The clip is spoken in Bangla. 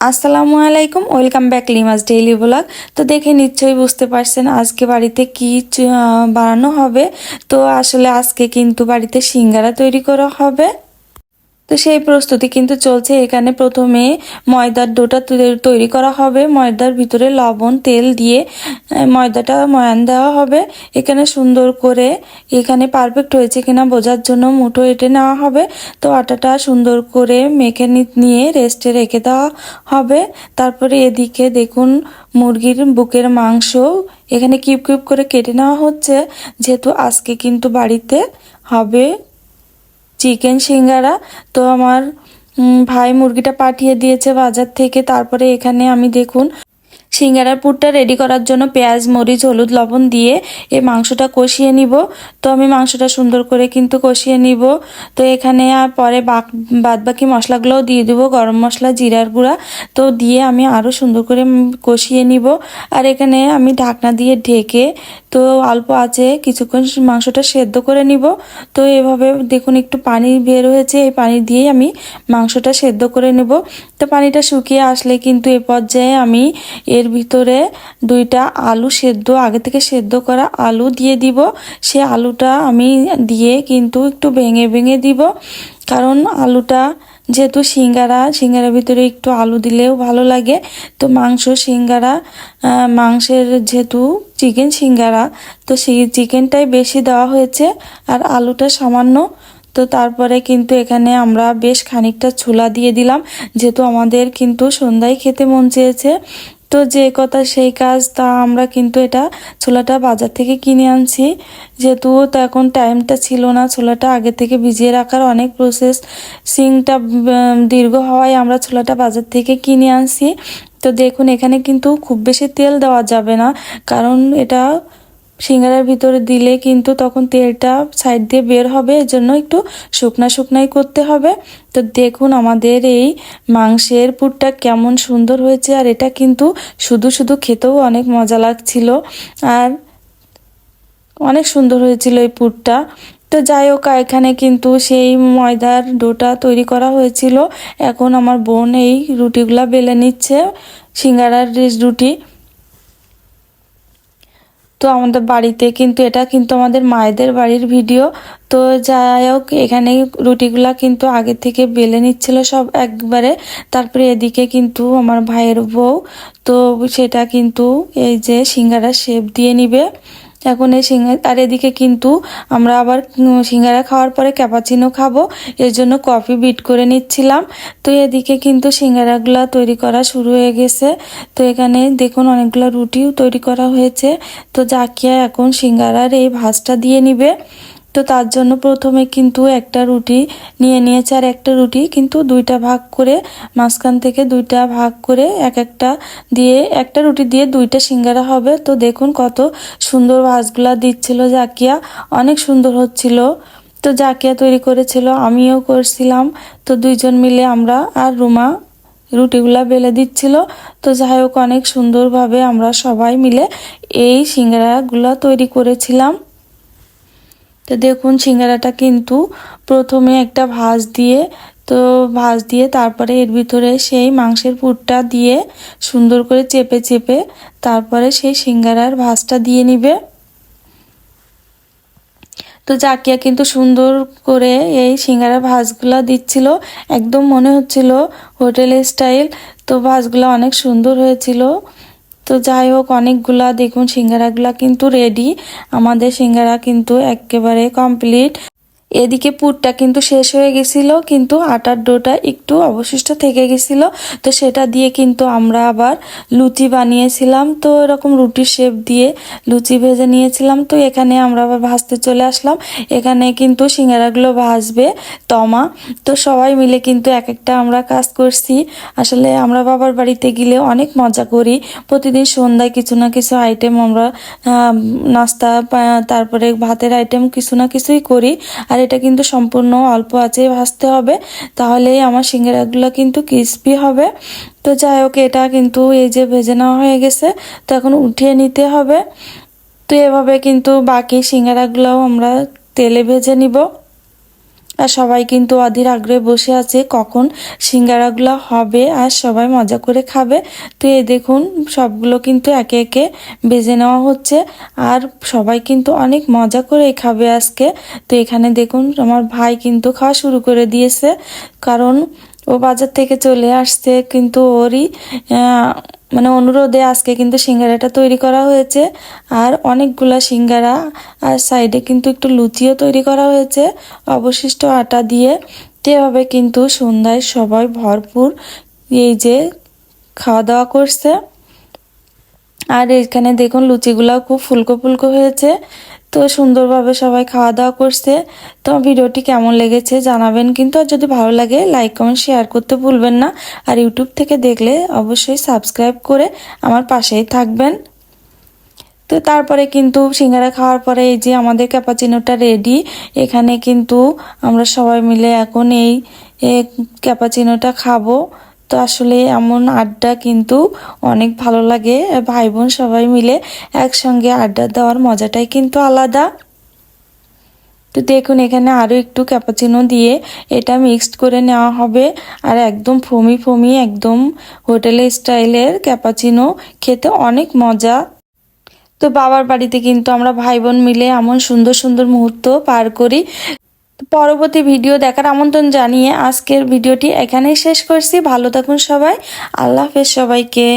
আসসালামু আলাইকুম, welcome back Limas daily blog. তো দেখে নিশ্চয়ই বুঝতে পারছেন আজকে বাড়িতে কি বানানো হবে। তো আসলে আজকে কিন্তু বাড়িতে সিঙ্গারা তৈরি করা হবে। তো সেই প্রস্তুতি কিন্তু চলছে। এখানে প্রথমে ময়দার ডোটা তৈরি করা হবে। ময়দার ভিতরে লবণ, তেল দিয়ে ময়দাটা ময়ান দেওয়া হবে। এখানে সুন্দর করে এখানে পারফেক্ট হয়েছে কিনা বোঝার জন্য মুঠো এঁটে নেওয়া হবে। তো আটাটা সুন্দর করে মেখে নিয়ে রেস্টে রেখে দেওয়া হবে। তারপরে এদিকে দেখুন মুরগির বুকের মাংস। এখানে কিউব কিউব করে কেটে নেওয়া হচ্ছে। যেহেতু আজকে কিন্তু বাড়িতে হবে চিকেন সিঙ্গারা। তো আমার ভাই মুরগিটা পাঠিয়ে দিয়েছে বাজার থেকে। তারপরে এখানে আমি দেখুন সিঙ্গারার পুরটা রেডি করার জন্য পেঁয়াজ, মরিচ, হলুদ, লবণ দিয়ে এই মাংসটা কষিয়ে নিব। তো আমি মাংসটা সুন্দর করে কিন্তু কষিয়ে নিব। তো এখানে আর পরে বাদ বাকি মশলাগুলোও দিয়ে দেবো, গরম মশলা, জিরার গুঁড়া। তো দিয়ে আমি আরও সুন্দর করে কষিয়ে নিব। আর এখানে আমি ঢাকনা দিয়ে ঢেকে তো অল্প আছে, কিছুক্ষণ মাংসটা সেদ্ধ করে নিব। তো এভাবে দেখুন একটু পানি বের হয়েছে, এই পানি দিয়েই আমি মাংসটা সেদ্ধ করে নেব। তো পানিটা শুকিয়ে আসলে কিন্তু এ পর্যায়ে আমি এর ভিতরে দুইটা আলু সেদ্ধ, আগে থেকে সেদ্ধ করা আলু দিয়ে দিব। সে আলুটা আমি দিয়ে কিন্তু একটু ভেঙে ভেঙে দিব। কারণ আলুটা যেহেতু সিঙ্গারা, সিঙ্গারার ভিতরে একটু আলু দিলেও ভালো লাগে। তো মাংস সিঙ্গারা মাংসের যেহেতু চিকেন সিঙ্গারা, তো সেই চিকেনটাই বেশি দেওয়া হয়েছে। আর আলুটা সামান্য। তো তারপরে কিন্তু এখানে আমরা বেশ খানিকটা ছোলা দিয়ে দিলাম। যেহেতু আমাদের কিন্তু সন্ধ্যায় খেতে মন চেয়েছে। তো যে কথা সেই কাজ, তা আমরা কিন্তু এটা ছোলাটা বাজার থেকে কিনে আনছি। যেহেতু তো এখন টাইমটা ছিল না ছোলাটা আগে থেকে ভিজিয়ে রাখার অনেক প্রসেস সিংটা দীর্ঘ হওয়ায় আমরা ছোলাটা বাজার থেকে কিনে আনছি। তো দেখুন, এখানে কিন্তু খুব বেশি তেল দেওয়া যাবে না। কারণ এটা সিঙ্গারার ভিতরে দিলে কিন্তু তখন তেলটা সাইড দিয়ে বের হবে এর জন্য একটু শুকনা শুকনাই করতে হবে। তো দেখুন আমাদের এই মাংসের পুরটা কেমন সুন্দর হয়েছে, আর এটা কিন্তু শুধু শুধু খেতেও অনেক মজা লাগছিল, আর অনেক সুন্দর হয়েছিল এই পুরটা। তো যাই হোক, এখানে কিন্তু সেই ময়দার ডোটা তৈরি করা হয়েছিল। এখন আমার বোন এই রুটিগুলা বেলে নিচ্ছে, সিঙ্গারার রুটি। তো আমাদের বাড়িতে কিন্তু এটা কিন্তু আমাদের মায়েদের বাড়ির ভিডিও। তো যাই হোক এখানে রুটিগুলা কিন্তু আগে থেকে বেলে নিচ্ছিল সব একবারে। তারপরে এদিকে কিন্তু আমার ভাইয়ের বউ, তো সেটা কিন্তু এই যে সিঙ্গারা শেপ দিয়ে নিবে। এখন এই সিঙ্গা আর এদিকে কিন্তু আমরা আবার সিঙ্গারা খাওয়ার পরে ক্যাপাচিনো খাব। এর জন্য কফি বিট করে নিচ্ছিলাম। তো এদিকে কিন্তু সিঙ্গারাগুলো তৈরি করা শুরু হয়ে গেছে। তো এখানে দেখুন অনেকগুলো রুটিও তৈরি করা হয়েছে। তো জাকিয়া এখন সিঙ্গারার এই ভাজটা দিয়ে নিবে। তো তার জন্য প্রথমে কিন্তু একটা রুটি নিয়ে নিয়েছে আর একটা রুটি কিন্তু দুইটা ভাগ করে, মাঝখান থেকে দুইটা ভাগ করে এক একটা দিয়ে, একটা রুটি দিয়ে দুইটা সিঙ্গারা হবে। তো দেখুন কত সুন্দর ভাজগুলা দিচ্ছিল জাকিয়া। অনেক সুন্দর হচ্ছিল। তো জাকিয়া তৈরি করেছিল, আমিও করছিলাম। তো দুইজন মিলে আমরা আর রুমা রুটিগুলা বেলে দিচ্ছিল। তো যাই হোক, অনেক সুন্দরভাবে আমরা সবাই মিলে এই সিঙ্গারাগুলো তৈরি করেছিলাম। তো দেখুন, সিঙ্গারাটা কিন্তু প্রথমে একটা ভাজ দিয়ে, তো ভাজ দিয়ে তারপরে এর ভিতরে সেই মাংসের পুরটা দিয়ে সুন্দর করে চেপে চেপে তারপরে সেই সিঙ্গারার ভাজটা দিয়ে নিবে। তো জাকিয়া কিন্তু সুন্দর করে এই সিঙ্গারা ভাজগুলা দিচ্ছিল। একদম মনে হচ্ছিল হোটেল স্টাইল। তো ভাজগুলা অনেক সুন্দর হয়েছিল। তো যাই হোক অনেকগুলা দেখুন সিঙ্গারাগুলা কিন্তু রেডি আমাদের সিঙ্গারা কিন্তু একেবারে কমপ্লিট এদিকে পুরটা কিন্তু শেষ হয়ে গেছিল, কিন্তু আটার ডোটা একটু অবশিষ্ট থেকে গেছিল। তো সেটা দিয়ে কিন্তু আমরা আবার লুচি বানিয়েছিলাম। তো এরকম রুটির শেপ দিয়ে লুচি ভেজে নিয়েছিলাম। তো এখানে আমরা আবার ভাজতে চলে আসলাম। এখানে কিন্তু সিঙ্গারাগুলো ভাজবে তমা। তো সবাই মিলে কিন্তু এক একটা আমরা কাজ করছি। আসলে আমরা বাবার বাড়িতে গেলে অনেক মজা করি। প্রতিদিন সন্ধ্যায় কিছু না কিছু আইটেম আমরা নাস্তা তারপরে ভাতের আইটেম কিছু না কিছুই করি। আর এটা কিন্তু সম্পূর্ণ অল্প আছে, ভাজতে হবে। তাহলেই আমার সিঙ্গারাগুলো কিন্তু ক্রিস্পি হবে। তো যাই হোক, এটা কিন্তু এই যে ভেজে নেওয়া হয়ে গেছে, তো এখন উঠিয়ে নিতে হবে। তো এভাবে কিন্তু বাকি সিঙ্গারাগুলোও আমরা তেলে ভেজে নিব। সবাই কিন্তু অধীর আগ্রহে বসে আছে কখন সিঙ্গারাগুলো হবে আর সবাই মজা করে খাবে। তো এ দেখুন, সবগুলো কিন্তু একে একে বেজে নেওয়া হচ্ছে আর সবাই কিন্তু অনেক মজা করে খাবে আজকে। তো এখানে দেখুন, আমার ভাই কিন্তু খাওয়া শুরু করে দিয়েছে। কারণ ও বাজার থেকে চলে আসছে, কিন্তু ওরই মানে অনুরোধে আজকে কিন্তু সিঙ্গারাটা তৈরি করা হয়েছে। আর অনেকগুলা সিঙ্গারা, আর সাইডে কিন্তু একটু লুচিও তৈরি করা হয়েছে। অবশিষ্ট আটা দিয়ে তো এভাবে কিন্তু সন্ধ্যায় সবাই ভরপুর এই যে খাওয়া দাওয়া করছে। আর এখানে দেখুন লুচিগুলাও খুব ফুলকো ফুলকো হয়েছে। তো সুন্দরভাবে সবাই খাওয়া দাওয়া করছে। তো ভিডিওটি কেমন লেগেছে জানাবেন, কিন্তু আর যদি ভালো লাগে লাইক কমেন্ট শেয়ার করতে ভুলবেন না। আর ইউটিউব থেকে দেখলে অবশ্যই সাবস্ক্রাইব করে আমার পাশেই থাকবেন। তো তারপরে কিন্তু সিঙ্গারা খাওয়ার পরে এই যে আমাদের ক্যাপাচিনোটা রেডি এখানে কিন্তু আমরা সবাই মিলে এখন এই ক্যাপাচিনোটা খাব। তো আসলে এমন আড্ডা কিন্তু অনেক ভালো লাগে। ভাই বোন সবাই মিলে একসঙ্গে আড্ডা দেওয়ার মজাটাই কিন্তু আলাদা। তো দেখুন, এখানে আরও একটু ক্যাপাচিনো দিয়ে এটা মিক্সড করে নেওয়া হবে। আর একদম ফমি ফমি, একদম হোটেলের স্টাইলের ক্যাপাচিনো খেতে অনেক মজা। তো বাবার বাড়িতে কিন্তু আমরা ভাই বোন মিলে এমন সুন্দর সুন্দর মুহূর্ত পার করি। পরবর্তী ভিডিও দেখার আমন্ত্রণ জানিয়ে আজকের ভিডিওটি এখানেই শেষ করছি। ভালো থাকুন সবাই। আল্লাহ হাফেজ সবাইকে।